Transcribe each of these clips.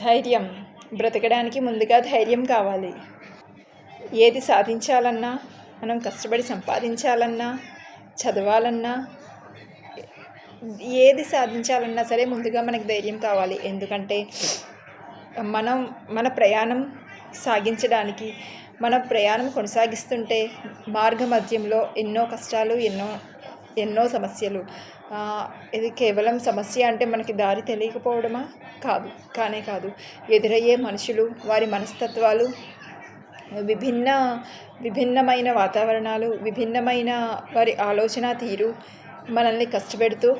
ధైర్యం. బ్రతకడానికి ముందుగా ధైర్యం కావాలి. ఏది సాధించాలన్నా మనం కష్టపడి సంపాదించాలన్నా చదవాలన్నా ఏది సాధించాలన్నా సరే ముందుగా మనకు ధైర్యం కావాలి. ఎందుకంటే మనం మన ప్రయాణం సాగించడానికి మన ప్రయాణం కొనసాగిస్తుంటే మార్గ మధ్యంలో ఎన్నో కష్టాలు ఎన్నో ఎన్నో సమస్యలు. ఇది కేవలం సమస్య అంటే మనకి దారి తెలియకపోవడమా? కాదు. కానే కాదు. ఎదురయ్యే మనుషులు వారి మనస్తత్వాలు విభిన్న విభిన్నమైన వాతావరణాలు విభిన్నమైన వారి ఆలోచన తీరు మనల్ని కష్టపెడుతూ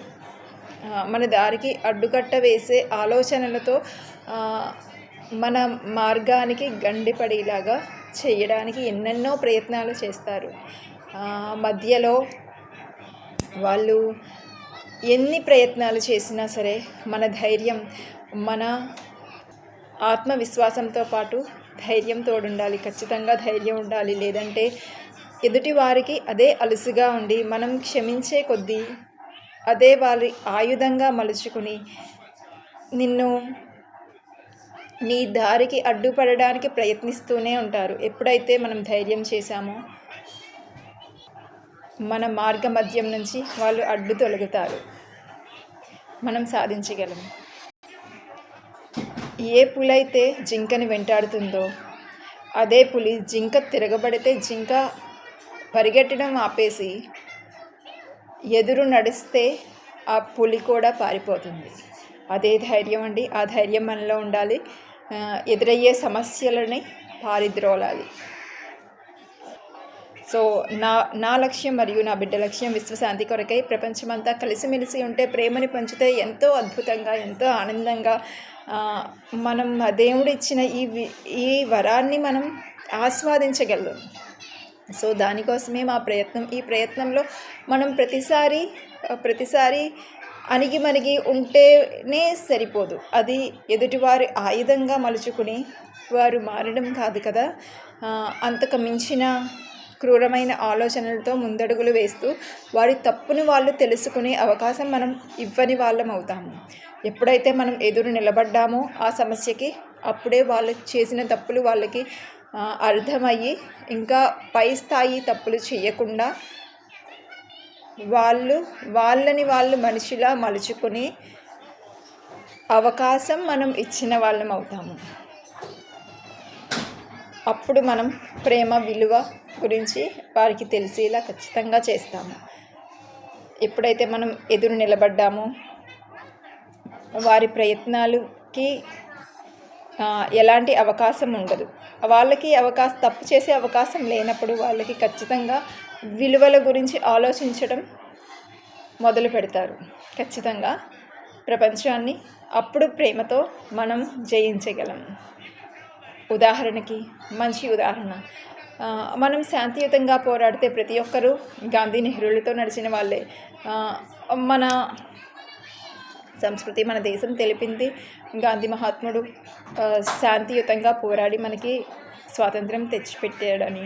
మన దారికి అడ్డుకట్ట వేసే ఆలోచనలతో మన మార్గానికి గండిపడేలాగా చేయడానికి ఎన్నెన్నో ప్రయత్నాలు చేస్తారు. మధ్యలో వాళ్ళు ఎన్ని ప్రయత్నాలు చేసినా సరే మన ధైర్యం మన ఆత్మవిశ్వాసంతో పాటు ధైర్యం తోడుండాలి ఖచ్చితంగా ధైర్యం ఉండాలి. లేదంటే ఎదుటి వారికి అదే అలుసుగా ఉండి మనం క్షమించే కొద్దీ అదే వారి ఆయుధంగా మలుచుకుని నిన్ను నీ దారికి అడ్డుపడడానికి ప్రయత్నిస్తూనే ఉంటారు. ఎప్పుడైతే మనం ధైర్యం చేశామో మన మార్గ మధ్యం నుంచి వాళ్ళు అడ్డు తొలగుతారు. మనం సాధించగలం. ఏ పులైతే జింకని వెంటాడుతుందో అదే పులి జింక తిరగబడితే జింక పరిగెట్టడం ఆపేసి ఎదురు నడిస్తే ఆ పులి కూడా పారిపోతుంది. అదే ధైర్యం అండి. ఆ ధైర్యం మనలో ఉండాలి. ఎదురయ్యే సమస్యలని పారిద్రోలాలి. సో నా నా లక్ష్యం మరియు నా బిడ్డ లక్ష్యం విశ్వశాంతి కొరకై ప్రపంచమంతా కలిసిమెలిసి ఉంటే ప్రేమని పంచితే ఎంతో అద్భుతంగా ఎంతో ఆనందంగా మనం ఆ దేవుడు ఇచ్చిన ఈ ఈ వరాన్ని మనం ఆస్వాదించగలం సో దానికోసమే మా ప్రయత్నం. ఈ ప్రయత్నంలో మనం ప్రతిసారి ప్రతిసారి అణిగి మణిగి ఉంటేనే సరిపోదు. అది ఎదుటివారి ఆయుధంగా మలుచుకుని వారు మారడం కాదు కదా. అంతకు మించిన క్రూరమైన ఆలోచనలతో ముందడుగులు వేస్తూ వారి తప్పుని వాళ్ళు తెలుసుకునే అవకాశం మనం ఇవ్వని వాళ్ళం అవుతాము. ఎప్పుడైతే మనం ఎదురు నిలబడ్డామో ఆ సమస్యకి అప్పుడే వాళ్ళు చేసిన తప్పులు వాళ్ళకి అర్థమయ్యి ఇంకా పై స్థాయి తప్పులు చేయకుండా వాళ్ళు వాళ్ళని వాళ్ళు మనిషిలా మలుచుకుని అవకాశం మనం ఇచ్చిన వాళ్ళం అవుతాము. అప్పుడు మనం ప్రేమ విలువ గురించి వారికి తెలిసేలా ఖచ్చితంగా చేస్తాము. ఎప్పుడైతే మనం ఎదురు నిలబడ్డామో వారి ప్రయత్నాలకి ఎలాంటి అవకాశం ఉండదు. వాళ్ళకి అవకాశం తప్పు చేసే అవకాశం లేనప్పుడు వాళ్ళకి ఖచ్చితంగా విలువల గురించి ఆలోచించడం మొదలు పెడతారు. ఖచ్చితంగా ప్రపంచాన్ని అప్పుడు ప్రేమతో మనం జయించగలం. ఉదాహరణకి మంచి ఉదాహరణ. మనం శాంతియుతంగా పోరాడితే ప్రతి ఒక్కరూ గాంధీ నెహ్రూలతో నడిచిన వాళ్ళే. మన సంస్కృతి మన దేశం తెలిపింది గాంధీ మహాత్ముడు. శాంతియుతంగా పోరాడి మనకి స్వాతంత్రం తెచ్చిపెట్టాడని.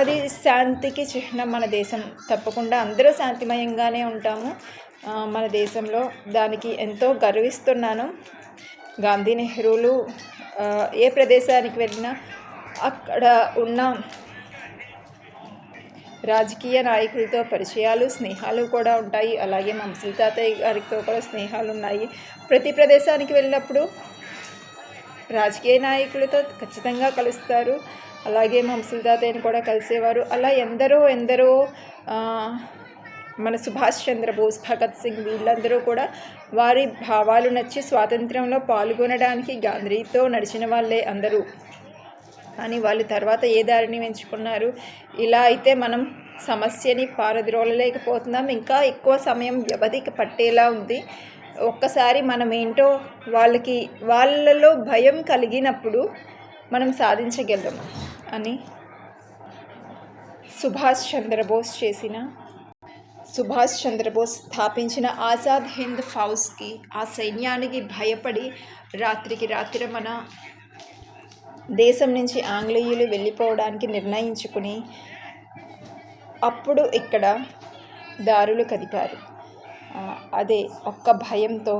అది శాంతికి చిహ్నం మన దేశం. తప్పకుండా అందరూ శాంతిమయంగానే ఉంటాము. మన దేశంలో దానికి ఎంతో గర్విస్తున్నాను. గాంధీ నెహ్రూలు ఏ ప్రదేశానికి వెళ్ళినా అక్కడ ఉన్న రాజకీయ నాయకులతో పరిచయాలు స్నేహాలు కూడా ఉంటాయి. అలాగే మా ముసలి తాతయ్య గారితో కూడా స్నేహాలు ఉన్నాయి. ప్రతి ప్రదేశానికి వెళ్ళినప్పుడు రాజకీయ నాయకులతో ఖచ్చితంగా కలుస్తారు. అలాగే మా ముసలి తాతయ్యని కూడా కలిసేవారు. అలా ఎందరో ఎందరో మన సుభాష్ చంద్రబోస్ భగత్ సింగ్ వీళ్ళందరూ కూడా వారి భావాలు నచ్చి స్వాతంత్రంలో పాల్గొనడానికి గాంధీతో నడిచిన వాళ్ళే అందరూ. కానీ వాళ్ళు తర్వాత ఏ దారిని ఎంచుకున్నారు? ఇలా అయితే మనం సమస్యని పారద్రోలలేకపోతున్నాం. ఇంకా ఎక్కువ సమయం వ్యవధికి పట్టేలా ఉంది. ఒక్కసారి మనం ఏంటో వాళ్ళకి వాళ్ళలో భయం కలిగినప్పుడు మనం సాధించగలం అని సుభాష్ చంద్రబోస్ చేసిన సుభాష్ చంద్రబోస్ స్థాపించిన ఆజాద్ హింద్ ఫౌజ్కి ఆ సైన్యానికి భయపడి రాత్రికి రాత్రి మన దేశం నుంచి ఆంగ్లేయులు వెళ్ళిపోవడానికి నిర్ణయించుకుని అప్పుడు ఇక్కడ దారులు కదిపారు. అదే ఒక్క భయంతో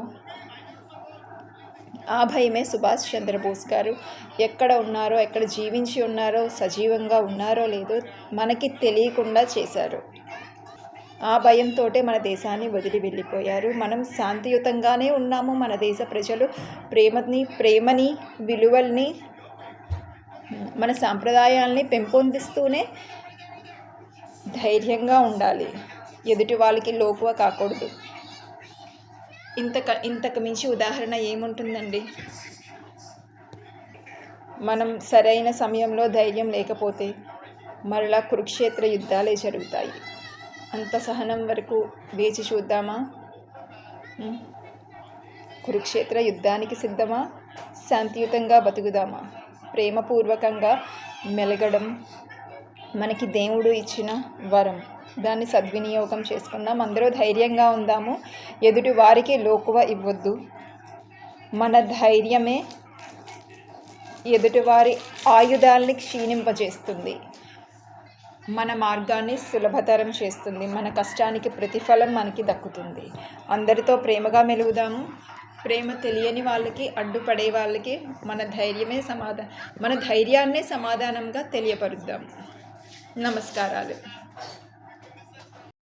ఆ భయమే సుభాష్ చంద్రబోస్ గారు ఎక్కడ ఉన్నారో ఎక్కడ జీవించి ఉన్నారో సజీవంగా ఉన్నారో లేదో మనకి తెలియకుండా చేశారు. ఆ భయంతోటే మన దేశాన్ని వదిలి వెళ్ళిపోయారు. మనం శాంతియుతంగానే ఉన్నాము. మన దేశ ప్రజలు ప్రేమని ప్రేమని విలువల్ని మన సాంప్రదాయాల్ని పెంపొందిస్తూనే ధైర్యంగా ఉండాలి. ఎదుటి వాళ్ళకి లోకువ కాకూడదు. ఇంతక ఇంతకు మించి ఉదాహరణ ఏముంటుందండి? మనం సరైన సమయంలో ధైర్యం లేకపోతే మరలా కురుక్షేత్ర యుద్ధాలే జరుగుతాయి. అంత సహనం వరకు వేచి చూద్దామా? కురుక్షేత్ర యుద్ధానికి సిద్ధమా? శాంతియుతంగా బతుకుదామా? ప్రేమపూర్వకంగా మెలగడం మనకి దేవుడు ఇచ్చిన వరం. దాన్ని సద్వినియోగం చేసుకుందాం. అందరూ ధైర్యంగా ఉందాము. ఎదుటి వారికి లోకువ ఇవ్వద్దు. మన ధైర్యమే ఎదుటివారి ఆయుధాల్ని క్షీణింపజేస్తుంది. మన మార్గాన్ని సులభతరం చేస్తుంది. మన కష్టానికి ప్రతిఫలం మనకి దక్కుతుంది. అందరితో ప్రేమగా మెలుగుదాము. ప్రేమ తెలియని వాళ్ళకి అడ్డుపడే వాళ్ళకి మన ధైర్యమే సమాధా మన ధైర్యాన్నే సమాధానంగా తెలియపరుద్దాం. నమస్కారాలు.